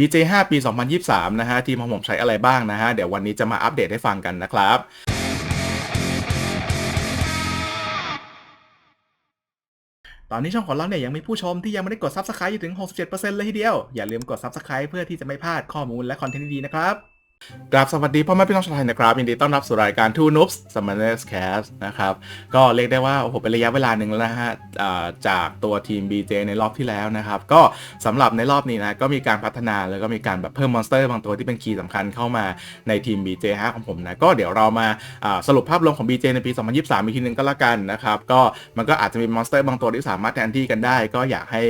BJ5 ปี 2023 นะฮะ ทีมของผมใช้อะไรบ้างนะฮะ เดี๋ยววันนี้จะมาอัปเดตให้ฟังกันนะครับตอนนี้ช่องของเราเนี่ยยังมีผู้ชมที่ยังไม่ได้กด Subscribe อยู่ถึง 67%เลยทีเดียว อย่าลืมกด Subscribe เพื่อที่จะไม่พลาดข้อมูลและคอนเทนต์ดีๆนะครับ กราบสวัสดีพ่อแม่พี่น้องชาวไทยนะครับยินดีต้อนรับสู่รายการ Two Noobs Summoners Cast นะครับ ก็เรียกได้ว่าโอ้โหเป็นระยะเวลาหนึ่งแล้วนะฮะจากตัวทีม BJ ในรอบที่แล้วนะครับ ก็สำหรับในรอบนี้นะก็มีการพัฒนาแล้วก็มีการแบบเพิ่มมอนสเตอร์บางตัวที่เป็นคีย์สำคัญเข้ามาในทีม BJ ฮะของผมนะ ก็เดี๋ยวเรามาสรุปภาพรวมของ BJ ในปี 2023 อีกทีหนึงก็แล้วกันนะครับ ก็มันก็อาจจะมีมอนสเตอร์บางตัวที่สามารถแทนที่กันได้ ก็อยากให้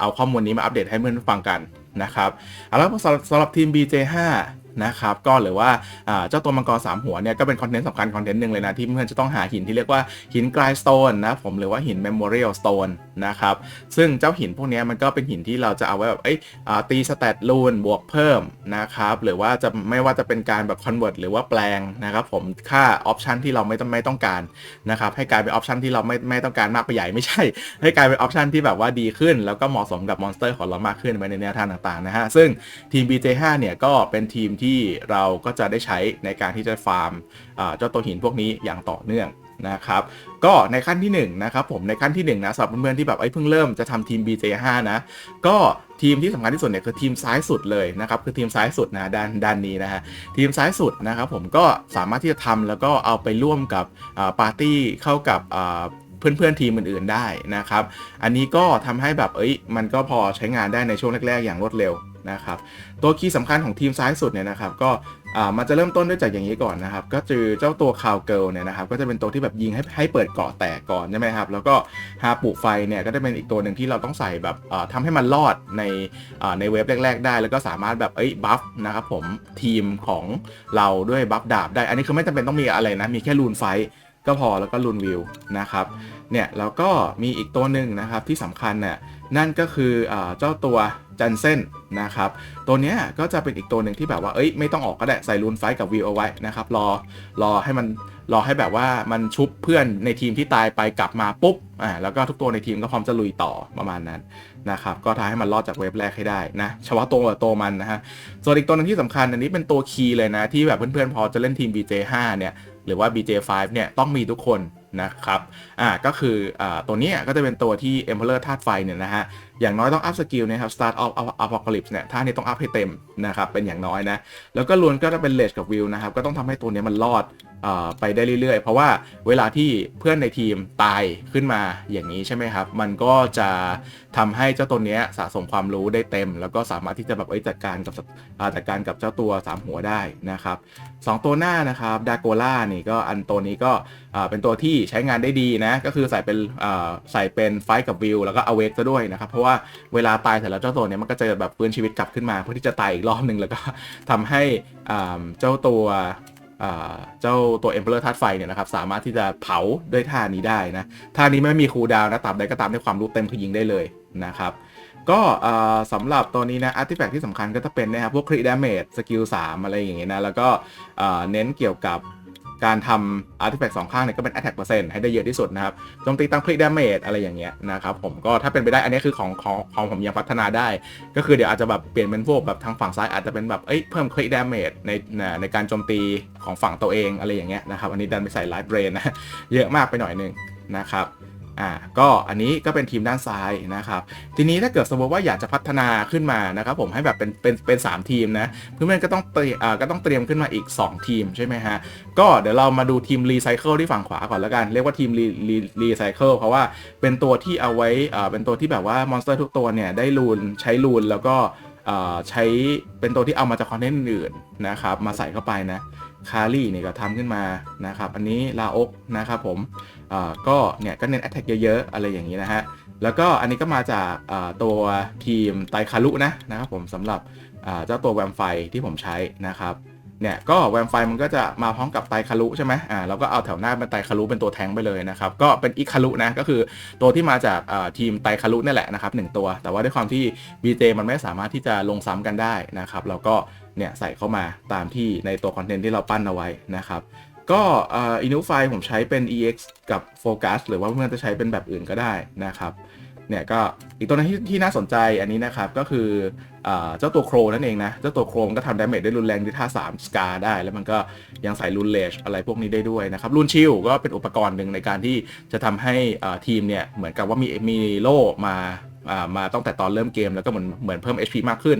เอาข้อมูลนี้มาอัปเดตให้เพื่อนฟังกันนะครับเอาละสำหรับสำหรับทีม BJ5 นะครับก็หรือว่าเจ้าตัวมังกรสามหัวเนี่ยก็เป็นคอนเทนต์สำคัญคอนเทนต์หนึ่งเลยนะที่เพื่อนจะต้องหาหินที่เรียกว่าหินกลายสโตนนะผมหรือว่าหินเมมโมเรียลสโตนนะครับซึ่งเจ้าหินพวกนี้มันก็เป็นหินที่เราจะเอาไว้แบบเอ้ยอ่าตีสแตทลูนบวกเพิ่มนะครับหรือว่าจะไม่ว่าจะเป็นการแบบคอนเวิร์ตหรือว่าแปลงนะครับผมค่าออปชันที่เราไม่ต้องไม่ต้องการนะครับให้กลายเป็นออปชันที่เราไม่ไม่ต้องการมากไปใหญ่ไม่ใช่ ให้กลายเป็นออปชันที่แบบว่าดีขึ้น แล้วก็เหมาะสมกับมอนสเตอร์ของเรามากขึ้นไปในแนวทางต่างๆนะฮะซึ่งทีม BJ5 เนี่ยก็เป็นทีมทีเราก็จะได้ใช้ในการที่จะฟาร์มเจ้าตัวหินพวกนี้อย่างต่อเนื่องนะครับก็ในขั้นที่1นะครับผมในขั้นที่1นะสำหรับเพื่อนๆที่แบบไอ้เพิ่งเริ่มจะทำทีม BJ5 นะก็ทีมที่สำคัญที่สุดเนี่ยคือทีมซ้ายสุดเลยนะครับคือทีมซ้ายสุดนะด้านด้านนี้นะฮะทีมซ้ายสุดนะครับผมก็สามารถที่จะทำแล้วก็เอาไปร่วมกับปาร์ตี้เข้ากับอ่าเพื่อนๆทีมอื่นๆได้นะครับ อันนี้ก็ทำให้แบบเอ้ยมันก็พอใช้งานได้ในช่วงแรกๆอย่างรวดเร็ว นะครับตัวคีย์สำคัญของทีมซ้ายสุดเนี่ยนะครับก็มันจะเริ่มต้นด้วยจากอย่างนี้ก่อนนะครับ ก็คือเจ้าตัวคาวเกิลเนี่ยนะครับ ก็จะเป็นตัวที่แบบยิงให้ให้เปิดเกาะแตกก่อนใช่ไหมครับ แล้วก็ฮาปุไฟเนี่ยก็จะเป็นอีกตัวหนึ่งที่เราต้องใส่แบบอ่าทำให้มันรอดในในเว็บแรก ๆ ได้ แล้วก็สามารถแบบเอ้ยบัฟนะครับผมทีมของเราด้วยบัฟดาบได้ อันนี้คือไม่จำเป็นต้องมีอะไรนะ มีแค่รูนไฟก็พอแล้วก็รูนวิวนะครับ เนี่ยแล้วก็มีอีกตัวหนึ่งนะครับที่สำคัญเนี่ย นั่นก็คืออเจ้าตัวจันเซนนะครับ ตัวเนี้ยก็จะเป็นอีกตัวหนึ่งที่แบบว่า เอ้ย ไม่ต้องออกก็ได้ ใส่รูนไฟกับวิวเอาไว้นะครับ รอ รอให้มัน รอให้แบบว่ามันชุบเพื่อนในทีมที่ตายไปกลับมาปุ๊บ อ่า แล้วก็ทุกตัวในทีมก็พร้อมจะลุยต่อประมาณนั้นนะครับ ก็ทำให้มันรอดจากเว็บแรกให้ได้นะเฉพาะตัวตัวมันนะฮะ ส่วนอีกตัวหนึงที่สำคัญอันนี้เป็นตัวคีย์เลยนะ ที่แบบเพื่อนๆพอจะเล่นทีม BJ5 เนี่ย หรือว่า BJ5 เนี่ย ต้องมีทุกคนนะครับ อ่า ก็คือ อ่า ตัวนี้ก็จะเป็นตัวที่ Emperor ธาตุไฟเนี่ยนะฮะอย่างน้อยต้องอัพสกิลนะครับ Start of Apocalypse เนี่ยท่านี้ต้องอัพให้เต็มนะครับเป็นอย่างน้อยนะแล้วก็ล้วนก็จะเป็นเลชกับวิวนะครับก็ต้องทำให้ตัวเนี้ยมันรอดอไปได้เรื่อยๆ เพราะว่าเวลาที่เพื่อนในทีมตายขึ้นมาอย่างนี้ใช่ไหมครับ มันก็จะทำให้เจ้าตัวเนี้ยสะสมความรู้ได้เต็ม แล้วก็สามารถที่จะแบบจัดการกับจัดการกับเจ้าตัวสามหัวได้นะครับสองตัวหน้านะครับดาโกล่านี่ก็อันตัวนี้ก็เป็นตัวที่ใช้งานได้ดีนะก็คือใส่เป็นใส่เป็นไฟกับวิวแล้วก็อเวกซะด้วยนะครับเพราะว่าเวลาตายเสร็จแล้วเจ้าตัวเนี้ยมันก็จะแบบฟื้นชีวิตกลับขึ้นมา เพื่อที่จะตายอีกรอบหนึ่งแล้วก็ทำให้เจ้าตัวเจ้าตัว Emperor ธาตุไฟเนี่ยนะครับสามารถที่จะเผาด้วยท่านี้ได้นะท่านี้ไม่มีคูดาวนะตาบใดก็ตามด้วยความรู้เต็มคือยิงได้เลยนะครับก็สำหรับตัวนี้นะอาร์ติแฟกที่สำคัญก็จะเป็นนะครับพวกคริดาเมจสกิล3อะไรอย่างเงี้ยนะแล้วก็เน้นเกี่ยวกับ การทำอาร์ติแฟกต์สองข้างเนี่ยก็เป็น attack เปอร์เซ็นต์ให้ได้เยอะที่สุดนะครับโจมตีตั้งคลิกดาเมจอะไรอย่างเงี้ยนะครับผมก็ถ้าเป็นไปได้อันนี้คือของของของผมยังพัฒนาได้ ก็คือเดี๋ยวอาจจะแบบเปลี่ยนเป็นพวกแบบทางฝั่งซ้ายอาจจะเป็นแบบเอ้ยเพิ่มคลิกดาเมจในในการโจมตีของฝั่งตัวเองอะไรอย่างเงี้ยนะครับอันนี้ดันไปใส่ไลฟ์เบรนนะเยอะมากไปหน่อยนึงนะครับ อ่าก็อันนี้ก็เป็นทีมด้านซ้ายนะครับ ทีนี้ถ้าเกิดสมมติว่าอยากจะพัฒนาขึ้นมานะครับผมให้แบบเป็นเป็นเป็นสามทีมนะเพื่อนๆก็ต้องเตรียมอ่าก็ต้องเตรียมขึ้นมาอีก 2 ทีมใช่ไหมฮะ ก็เดี๋ยวเรามาดูทีมรีไซเคิลที่ฝั่งขวาก่อนแล้วกัน เรียกว่าทีมรีรีรีไซเคิลเพราะว่าเป็นตัวที่เอาไว้อ่าเป็นตัวที่แบบว่ามอนสเตอร์ทุกตัวเนี่ยได้รูนใช้รูนแล้วก็อ่าใช้เป็นตัวที่เอามาจากคอนเทนต์อื่นนะครับมาใส่เข้าไปนะคารี่เนี่ยก็ทำขึ้นมานะครับอันนี้ลาอกนะครับผม ก็เนี่ยก็เน้น attack เยอะๆ อะไรอย่างนี้นะฮะ แล้วก็อันนี้ก็มาจากตัวทีมไตคารุนะนะครับผมสำหรับเจ้าตัวแวมไฟที่ผมใช้นะครับเนี่ยก็แวมไฟมันก็จะมาพร้อมกับไตคารุใช่ไหมอ่าแล้วก็เอาแถวหน้าเป็นไตคารุเป็นตัวแทงไปเลยนะครับ ก็เป็นอิคารุนะ ก็คือตัวที่มาจากทีมไตคารุนี่แหละนะครับหนึ่งตัว แต่ว่าด้วยความที่ BJ มันไม่สามารถที่จะลงซ้ำกันได้นะครับ เราก็เนี่ยใส่เข้ามาตามที่ในตัวคอนเทนต์ที่เราปั้นเอาไว้นะครับ ก็อินูไฟผมใช้เป็น EX กับโฟกัสหรือว่าเพื่อนจะใช้เป็นแบบอื่นก็ได้นะครับเนี่ยก็อีกตัวหนึงที่ที่น่าสนใจอันนี้นะครับ ก็คืออเจ้าตัวโครนั่นเองนะ เจ้าตัวโครมนก็ทำดาเมจได้รุนแรงที่ท่า3สกาได้ แล้วมันก็ยังใส่รุนเลชอะไรพวกนี้ได้ด้วยนะครับรุนชิลก็เป็นอุปกรณ์หนึ่งในการที่จะทำให้ทีมเนี่ยเหมือนกับว่ามีมีโล่มา มาตั้งแต่ตอนเริ่มเกมแล้วก็เหมือนเหมือนเพิ่ม HP มากขึ้น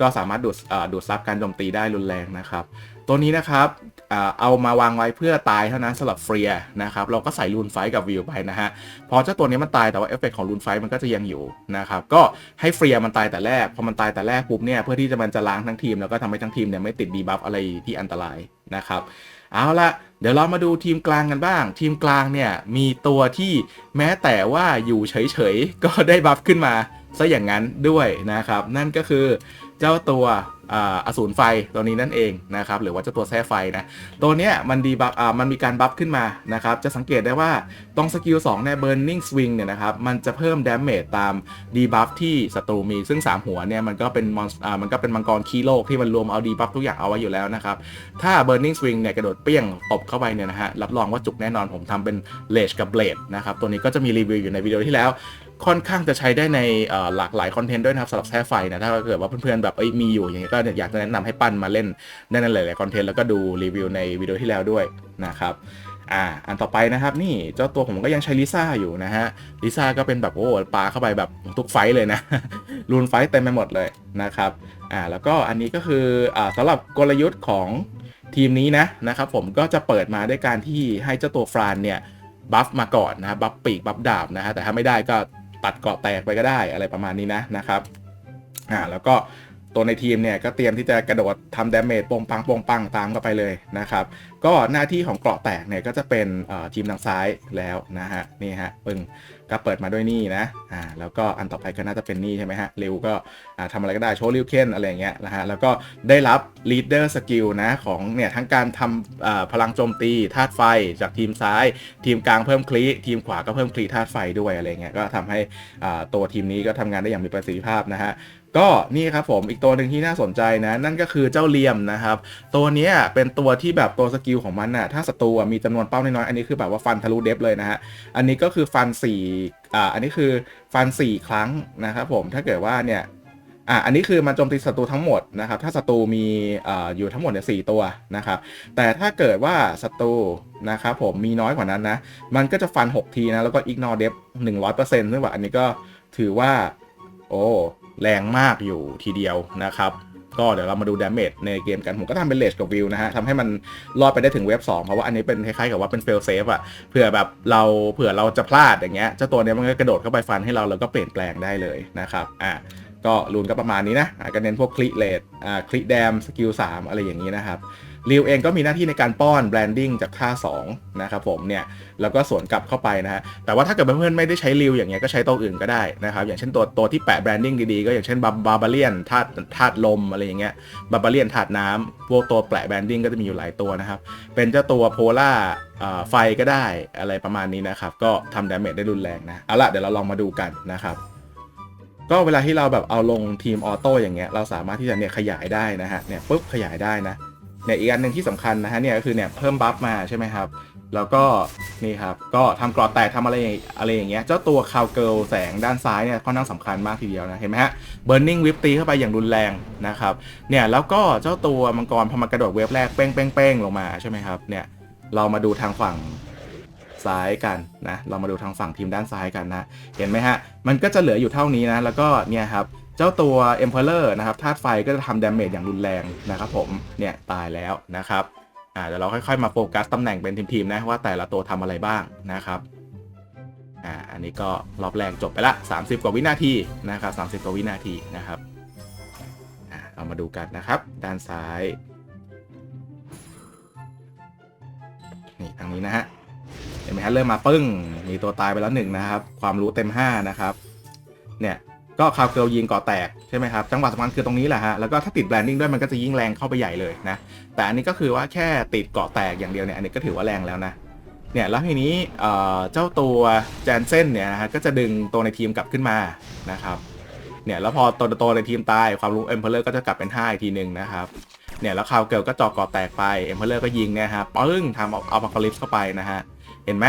ก็สามารถดูดดูดซับการโจมตีได้รุนแรงนะครับ ตัวนี้นะครับอเอามาวางไว้เพื่อตายเท่านั้นสำหรับเฟรียนะครับเราก็ใส่รูนไฟกับวิวไปนะฮะพอเจ้าตัวนี้มันตายแต่ว่าเอฟเฟกของรูนไฟมันก็จะยังอยู่นะครับก็ให้เฟรียมันตายแต่แรกพอมันตายแต่แรกปุ๊บเนี่ยเพื่อที่จะมันจะล้างทั้งทีมแล้วก็ทำให้ทั้งทีมเนี่ยไม่ติดดีบัฟอะไรที่อันตรายนะครับ เอาละเดี๋ยวเรามาดูทีมกลางกันบ้าง ทีมกลางเนี่ยมีตัวที่แม้แต่ว่าอยู่เฉยๆก็ได้บัฟขึ้นมา ซะอย่างนั้นด้วยนะครับ นั่นก็คือเจ้าตัวอสูรไฟตัวนี้นั่นเองนะครับ หรือว่าเจ้าตัวแท้ไฟนะ ตัวเนี้ยมันดีบัฟมันมีการบัฟขึ้นมานะครับ จะสังเกตได้ว่าตรงสกิล2เนี่ย burning swing เนี่ยนะครับ มันจะเพิ่ม damage ตามดีบัฟที่ศัตรูมี ซึ่ง 3 หัวเนี่ยมันก็เป็นมอนมันก็เป็นมังกรคีโลกที่มันรวมเอาดีบัฟทุกอย่างเอาไว้อยู่แล้วนะครับ ถ้า burning swing เนี่ยกระโดดเปี้ยงตบเข้าไปเนี่ยนะฮะ รับรองว่าจุกแน่นอนผมทำเป็นเลชกับเบลดนะครับ ตัวนี้ก็จะมีรีวิวอยู่ในวิดีโอที่แล้ว ค่อนข้างจะใช้ได้ในหลากหลายคอนเทนต์ด้วยนะครับสำหรับแท้ไฟนะถ้าเกิดว่าเพื่อนๆแบบเอ้ยมีอยู่อย่างเงี้ยก็อยากจะแนะนำให้ปั้นมาเล่นได้ในหลายๆคอนเทนต์แล้วก็ดูรีวิวในวิดีโอที่แล้วด้วยนะครับอ่าอันต่อไปนะครับนี่เจ้าตัวผมก็ยังใช้ลิซ่าอยู่นะฮะลิซ่าก็เป็นแบบโอ้ปาเข้าไปแบบทุกไฟเลยนะรูนไฟเต็มไปหมดเลยนะครับอ่าแล้วก็อันนี้ก็คืออ่าสำหรับกลยุทธ์ของทีมนี้นะนะครับผมก็จะเปิดมาด้วยการที่ให้เจ้าตัวฟรานเนี่ยบัฟมาก่อนนะบัฟปีกบัฟดาบนะฮะแต่ถ้าไม่ได้ก็ ตัดเกราะแตกไปก็ได้อะไรประมาณนี้นะนะครับอ่าแล้วก็ตัวในทีมเนี่ยก็เตรียมที่จะกระโดดทำดาเมจโปงปังโปงปังตามเข้าไปเลยนะครับ ก็หน้าที่ของเกราะแตกเนี่ยก็จะเป็นทีมทางซ้ายแล้วนะฮะนี่ฮะปึง ก็เปิดมาด้วยนี่นะอ่าแล้วก็อันต่อไปก็น่าจะเป็นนี่ใช่ไหมฮะริวก็อ่าทำอะไรก็ได้โชว์ริวเคนอะไรอย่างเงี้ยนะฮะแล้วก็ได้รับ leader skill นะของเนี่ยทั้งการทำอ่าพลังโจมตีธาตุไฟจากทีมซ้าย ทีมกลางเพิ่มคลีทีมขวาก็เพิ่มคลีธาตุไฟด้วยอะไรเงี้ยก็ทำให้อ่าตัวทีมนี้ก็ทำงานได้อย่างมีประสิทธิภาพนะฮะ ก็นี่ครับผมอีกตัวหนึ่งที่น่าสนใจนะ นั่นก็คือเจ้าเลียมนะครับ ตัวนี้เป็นตัวที่แบบตัวสกิลของมันน่ะถ้าศัตรูมีจำนวนเป้าน้อยๆอันนี้คือแบบว่าฟันทะลุเดฟเลยนะฮะอันนี้ก็คือฟัน4อ่าอันนี้คือฟัน 4 ครั้งนะครับผมถ้าเกิดว่าเนี่ยอะอันนี้คือมันโจมตีศัตรูทั้งหมดนะครับ ถ้าศัตรูมีอ่ออยู่ทั้งหมดเนี่ยสตัวนะครับ แต่ถ้าเกิดว่าศัตรูนะครับผมมีน้อยกว่านั้นนะ มันก็จะฟัน 6 ทีนะ แล้วก็ ignore depth 100%ซึ่งว่าอันนี้ก็ถือว่า โอ้ แรงมากอยู่ทีเดียวนะครับ ก็เดี๋ยวเรามาดูดาเมจในเกมกันผมก็ทำเป็นเลชกับวิวนะฮะทำให้มันรอดไปได้ถึงเว็บ2เพราะว่าอันนี้เป็นคล้ายๆกับว่าเป็นเฟลเซฟอะเผื่อแบบเราเผื่อเราจะพลาดอย่างเงี้ยเจ้าตัวเนี้ยมันก็กระโดดเข้าไปฟันให้เราแล้วก็เปลี่ยนแปลงได้เลยนะครับอะก็รูนก็ประมาณนี้นะอะก็เน้นพวกคลิเลดอ่าคลิแดมสกิล3อะไรอย่างนี้นะครับ ริวเองก็มีหน้าที่ในการป้อนแบรนดิ้งจากท่า2นะครับผมเนี่ยแล้วก็สวนกลับเข้าไปนะฮะแต่ว่าถ้าเกิดเพื่อนๆไม่ได้ใช้ริวอย่างเงี้ยก็ใช้ตัวอื่นก็ได้นะครับอย่างเช่นตัวตัวที่แปะแบรนดิ้งดีๆ ก็อย่างเช่นบาบาบเลียนธาตุธาตุลมอะไรอย่างเงี้ยบาบาเลียนธาตุน้ำพวกตัวแปะแบรนดิ้งก็จะมีอยู่หลายตัวนะครับเป็นเจ้าตัวโพล่าไฟก็ได้อะไรประมาณนี้นะครับก็ทำดาเมจได้รุนแรงนะเอาละเดี๋ยวเราลองมาดูกันนะครับก็เวลาที่เราแบบเอาลงทีมออโต้อย่างเงี้ยเราสามารถที่จะเนี่ยขยายได้นะฮะเนี่ยปุ๊บขยายได้นะ เนี่ยอีกอันหนึ่งที่สำคัญนะฮะเนี่ยก็คือเนี่ยเพิ่มบัฟมาใช่ไหมครับ แล้วก็นี่ครับก็ทำกรอดแตกทำอะไรอะไรอย่างเงี้ยเจ้าตัวคาวเกิลแสงด้านซ้ายเนี่ยค่อนข้างสำคัญมากทีเดียวนะเห็นไหมฮะเบิร์นิ่งวิปตีเข้าไปอย่างรุนแรงนะครับเนี่ยแล้วก็เจ้าตัวมังกรพอมากระโดดเวฟแรกเป้งเป้งเป้งลงมาใช่ไหมครับเนี่ยเรามาดูทางฝั่งซ้ายกันนะเรามาดูทางฝั่งทีมด้านซ้ายกันนะเห็นไหมฮะมันก็จะเหลืออยู่เท่านี้นะแล้วก็เนี่ยครับ เจ้าตัว Emperor นะครับธาตุไฟก็จะทำดาเมจอย่างรุนแรงนะครับผมเนี่ยตายแล้วนะครับอ่าเดี๋ยวเราค่อยๆมาโฟกัสตำแหน่งเป็นทีมๆนะว่าแต่ละตัวทำอะไรบ้างนะครับอ่าอันนี้ก็รอบแรกจบไปละ 30 กว่าวินาทีนะครับ30 กว่าวินาทีนะครับอ่าเรามาดูกันนะครับ ด้านซ้ายนี่ทางนี้นะฮะเห็นไหมฮะเริ่มมาปึ้งมีตัวตายไปแล้วหนึ่งนะครับ ความรู้เต็ม 5 นะครับ เนี่ย ก็คาวเกิลยิงก่อแตกใช่ไหมครับจังหวะสำคัญคือตรงนี้แหละฮะแล้วก็ถ้าติดแบรนดิ้งด้วยมันก็จะยิ่งแรงเข้าไปใหญ่เลยนะแต่อันนี้ก็คือว่าแค่ติดเกาะแตกอย่างเดียวเนี่ยอันนี้ก็ถือว่าแรงแล้วนะเนี่ยแล้วทีนี้เจ้าตัวแจนเซนเนี่ยนะฮะก็จะดึงตัวในทีมกลับขึ้นมานะครับเนี่ยแล้วพอตัวตัวในทีมตายความรู้เอ็มเพลเลอร์ก็จะกลับเป็น5อีกทีหนึ่งนะครับเนี่ยแล้วคาวเกิลก็จาะเกาะแตกไปเอ็มเพลเลอร์ก็ยิงเนี่ยฮะปึ้งทำเอาเอามาคอลิฟเข้าไปนะฮะเห็นไหม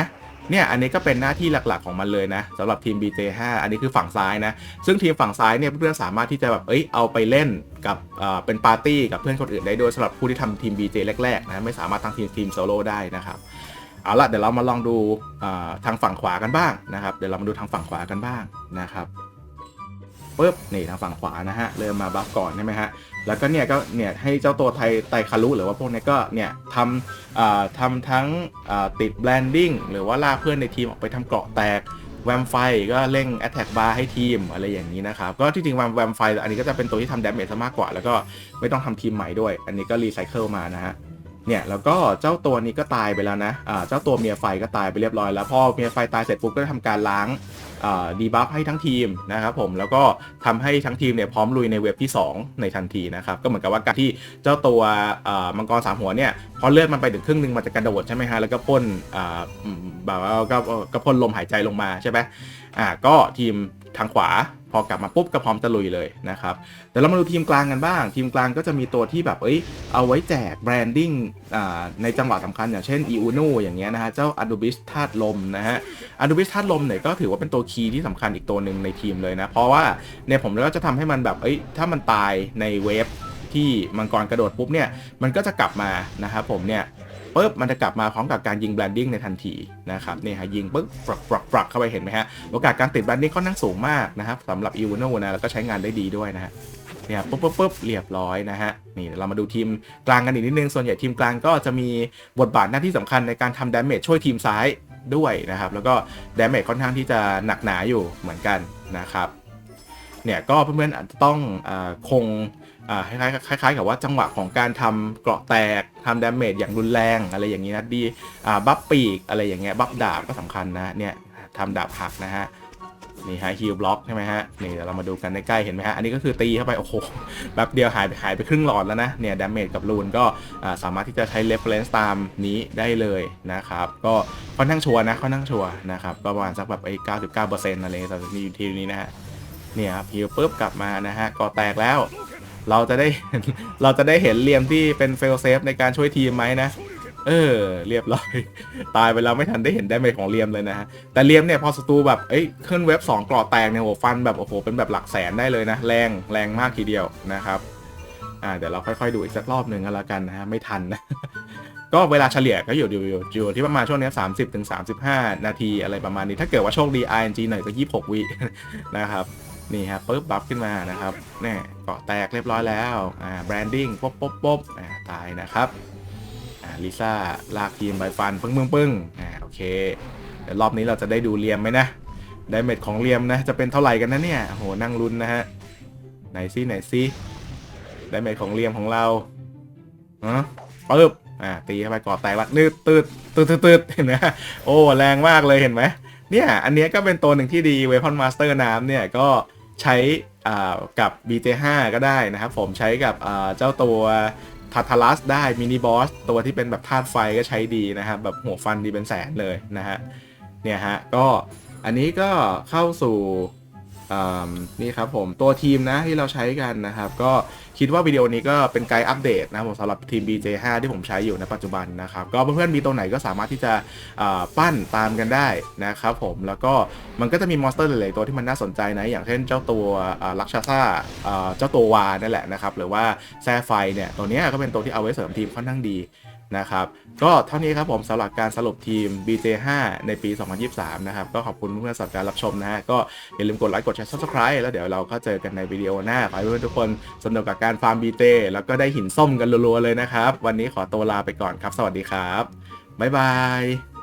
เนี่ยอันนี้ก็เป็นหน้าที่หลักๆของมันเลยนะสำหรับทีม BJ5 อันนี้คือฝั่งซ้ายนะ ซึ่งทีมฝั่งซ้ายเนี่ยเพื่อนๆสามารถที่จะแบบเอ้ยเอาไปเล่นกับเเป็นปาร์ตี้กับเพื่อนคนอื่นได้ด้วยสำหรับผู้ที่ทำทีม BJ แรกๆนะไม่สามารถตั้งทีมทีมโซโล่ได้นะครับเอาละเดี๋ยวเรามาลองดูทางฝั่งขวากันบ้างนะครับเดี๋ยวเรามาดูทางฝั่งขวากันบ้างนะครับ ปึ๊บนี่ทางฝั่งขวานะฮะเริ่มมาบัฟก่อนใช่ไหมฮะแล้วก็เนี่ยก็เนี่ยให้เจ้าตัวไทไตคารุหรือว่าพวกนี้ก็เนี่ยทำทำทั้งติดแบรนดิ้งหรือว่าลากเพื่อนในทีมออกไปทำเกราะแตกแวมไฟก็เร่ง Attack Bar ให้ทีมอะไรอย่างนี้นะครับ ก็ที่จริงแวมแวมไฟอันนี้ก็จะเป็นตัวที่ทำดาเมจซะมากกว่า แล้วก็ไม่ต้องทำทีมใหม่ด้วย อันนี้ก็รีไซเคิลมานะฮะเนี่ยแล้วก็เจ้าตัวนี้ก็ตายไปแล้วนะอ่าเจ้าตัวเมียไฟก็ตายไปเรียบร้อยแล้วพอเมียไฟตายเสร็จปุ๊บก็ทำการล้าง ดีบัฟให้ทั้งทีมนะครับผมแล้วก็ทำให้ทั้งทีมเนี่ยพร้อมลุยในเว็บที่ 2 ในทันทีนะครับก็เหมือนกับว่าการที่เจ้าตัวมังกรสามหัวเนี่ยพอเลือดมันไปถึงครึ่งหนึ่งมันจะกระโดดใช่ไหมฮะแล้วก็พ่นแบบว่าก็ก็พ่นลมหายใจลงมาใช่ไหมอ่าก็ทีมทางขวา พอกลับมาปุ๊บก็พร้อมจะลุยเลยนะครับแต่เรามาดูทีมกลางกันบ้าง ทีมกลางก็จะมีตัวที่แบบเอ้ยเอาไว้แจกแบรนดิ้งในจังหวะสำคัญอย่างเช่นอีอูนูอย่างเงี้ยนะฮะเจ้าอ d ดูบิสธาตุลมนะฮะอ d ดูบิสธาตุลมเนี่ยก็ถือว่าเป็นตัวคีย์ที่สำคัญอีกตัวหนึ่งในทีมเลยนะ เพราะว่าเนี่ยผมก็จะทำให้มันแบบเอ้ยถ้ามันตายในเวฟที่มังกรกระโดดปุ๊บเนี่ยมันก็จะกลับมานะครับผมเนี่ย ปุ๊บมันจะกลับมาพร้อมกับการยิงแบรนดิ้งในทันทีนะครับเนี่ยฮะยิงปุ๊บปรักปรักปรักเข้าไปเห็นไหมฮะโอกาสการติดแบรนดิ้งค่อนข้งสูงมากนะครับสำหรับอีวโนนะแล้วก็ใช้งานได้ดีด้วยนะฮะเนี่ยปุ๊บปุ๊บปุ๊บเรียบร้อยนะฮะนี่เรามาดูทีมกลางกันอีกนิดนึง ส่วนใหญ่ทีมกลางก็จะมีบทบาทหน้าที่สำคัญในการทำดาเมจช่วยทีมซ้ายด้วยนะครับ แล้วก็ดาเมจค่อนข้างที่จะหนักหนาอยู่เหมือนกันนะครับเนี่ยก็เพื่อนๆอาจจะต้องอคง อ่าคล้ายๆคล้ายๆกับว่าจังหวะของการทำเกราะแตกทำดาเมจอย่างรุนแรงอะไรอย่างนี้นะดีอ่าบัฟปีกอะไรอย่างเงี้ยบัฟดาบก็สำคัญนะเนี่ยทำดาบหักนะฮะนี่ฮะฮิลบล็อกใช่ไหมฮะนี่เดี๋ยวเรามาดูกันใกล้ๆเห็นไหมฮะอันนี้ก็คือตีเข้าไปโอ้โหแป๊บเดียวหายไปหายไปครึ่งหลอดแล้วนะเนี่ยดาเมจกับรูนก็สามารถที่จะใช้ reference ตามนี้ได้เลยนะครับก็ค่อนข้างชัวร์นะค่อนข้างชัวร์นะครับก็ประมาณสักแบบไอ้เก้าสิบเก้าเปอร์เซ็นต์อะไรสำหรับอยู่ทีนี้นะฮะเนี่ยครับฮิวปุ๊บกลับมานะฮะก่อแตกแล้ว เราจะได้เราจะได้เห็นเหลี่ยมที่เป็นเฟลเซฟในการช่วยทีมไหมนะ เออ เรียบร้อย ตายไปแล้วไม่ทันได้เห็นได้เมจของเลียมเลยนะฮะ แต่เลียมเนี่ยพอศัตรูแบบ เอ้ยขึ้นเว็บ2กรอแตกเนี่ยโหฟันแบบโอ้โหเป็นแบบหลักแสนได้เลยนะ แรงแรงมากทีเดียวนะครับ อ่าเดี๋ยวเราค่อยๆดูอีกสักรอบหนึ่งกันละกันนะฮะไม่ทันนะก็เวลาเฉลี่ยก็อยู่อยู่อยู่อยู่ที่ประมาณช่วงเนี้สามสิบถึงสามสิบห้านาทีอะไรประมาณนี้ ถ้าเกิดว่าโชคดี RNG หน่อยก็ยี่สิบหกวินะครับ นี่ครับปุ๊บบัฟขึ้นมานะครับเนี่ยเกาะแตกเรียบร้อยแล้วอ่าแบรนดิ้งป๊บป๊บป๊บอ่าตายนะครับอ่าลิซ่าลากทีมใบฟันปึ้งปึ้งปึ้งอ่าโอเคเดี๋ยวรอบนี้เราจะได้ดูเลียมไหมนะไดเมจของเลียมนะจะเป็นเท่าไหร่กันนะเนี่ยโหนั่งลุ้นนะฮะไหนซิไหนซิไดเมจของเลียมของเราฮะปึ๊บอ่าตีเข้าไปเกาะแตกละนืดตืดตืดตืดตืดเห็นไหมโอ้แรงมากเลยเห็นไหมเนี่ยอันนี้ก็เป็นตัวหนึ่งที่ดี Weapon Master น้ำเนี่ยก็ ใช้กับ BJ5 ก็ได้นะครับผมใช้กับเจ้าตัวทัทาลัสได้มินิบอสตัวที่เป็นแบบธาตุไฟก็ใช้ดีนะครับ แบบหัวฟันดีเป็นแสนเลยนะฮะเนี่ยฮะก็อันนี้ก็เข้าสู่ นี่ครับผมตัวทีมนะที่เราใช้กันนะครับ ก็คิดว่าวิดีโอนี้ก็เป็นไกด์อัปเดตนะผมสำหรับทีม BJ5 ที่ผมใช้อยู่ในปัจจุบันนะครับ ก็เพื่อนๆมีตัวไหนก็สามารถที่จะปั้นตามกันได้นะครับผมแล้วก็มันก็จะมีมอนสเตอร์หลายๆตัวที่มันน่าสนใจนะ อย่างเช่นเจ้าตัวลักชาซ่าเจ้าตัววานั่นแหละนะครับหรือว่าแซไฟเนี่ยตัวนี้ก็เป็นตัวที่เอาไว้เสริมทีมค่อนข้างดี นะครับก็เท่านี้ครับผมสำหรับการสรุปทีม BJ5 ในปี 2023 นะครับ ก็ขอบคุณเพื่อนๆสำหรับการรับชมนะฮะก็อย่าลืมกดไลค์กดแชร์ subscribe แล้วเดี๋ยวเราก็เจอกันในวิดีโอหน้า ขอให้เพื่อนทุกคนสนุกกับการฟาร์ม BJ แล้วก็ได้หินส้มกันรัวๆเลยนะครับ วันนี้ขอตัวลาไปก่อนครับ สวัสดีครับ บ๊ายบาย